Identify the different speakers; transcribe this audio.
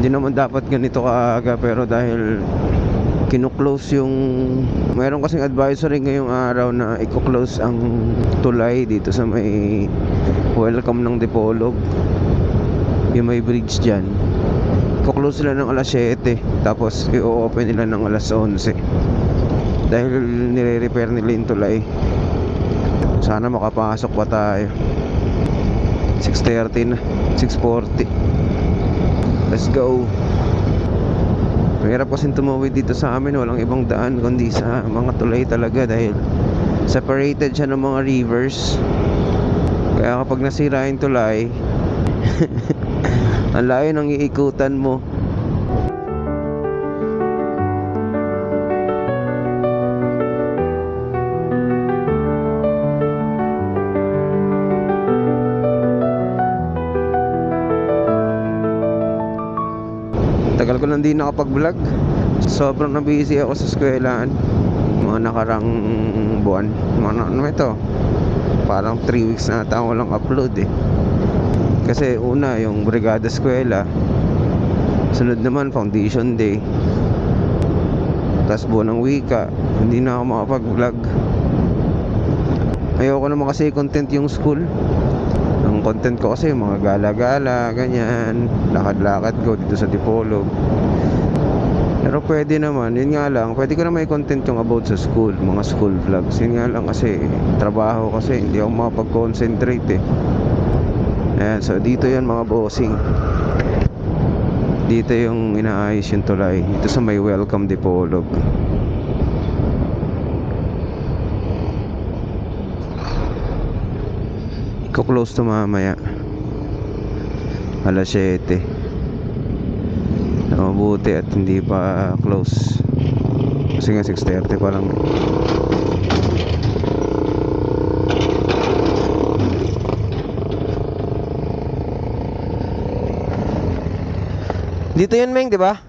Speaker 1: Hindi naman dapat ganito kaaga pero dahil kinuklose yung mayroon kasing advisory ngayong araw na i-close ang tulay dito sa may welcome ng Dipolog yung may bridge dyan. I-close sila ng alas 7 tapos i-open nila ng alas 11 dahil nire-repair nila yung tulay. Sana makapasok pa tayo. 6.30 na 6.40 let's go Mahirap kasing tumawid dito sa amin, walang ibang daan kundi sa mga tulay talaga dahil separated siya ng mga rivers. Kaya kapag nasira yung tulay, ang layo ng iikutan mo. Tagal ko nang di nakapag-vlog. Sobrang na busy ako sa eskwelahan. Mga nakarang buwan. Mga ano ito? Parang 3 weeks na ata ako walang upload eh. Kasi una, yung Brigada Eskwela. Sunod naman, Foundation Day. Tapos buwan ng wika. Hindi na ako makapag-vlog. Ayoko naman kasi content yung school. Ang content ko kasi mga gala-gala, ganyan, lakad-lakad ko dito sa Dipolog. Pero pwede naman, yun nga lang, pwede ko na may content yung about sa school, mga school vlogs. Yun nga lang kasi, trabaho kasi, hindi ako makapag-concentrate eh. Ayan, so dito yun mga bossing. Dito yung inaayos yung tulay. Dito sa may welcome Dipolog. Iko-close to mamaya. Alas 7. Na mabuti at hindi pa close. Kasi nga 6.30 pa lang. Dito yun, Meng, di ba?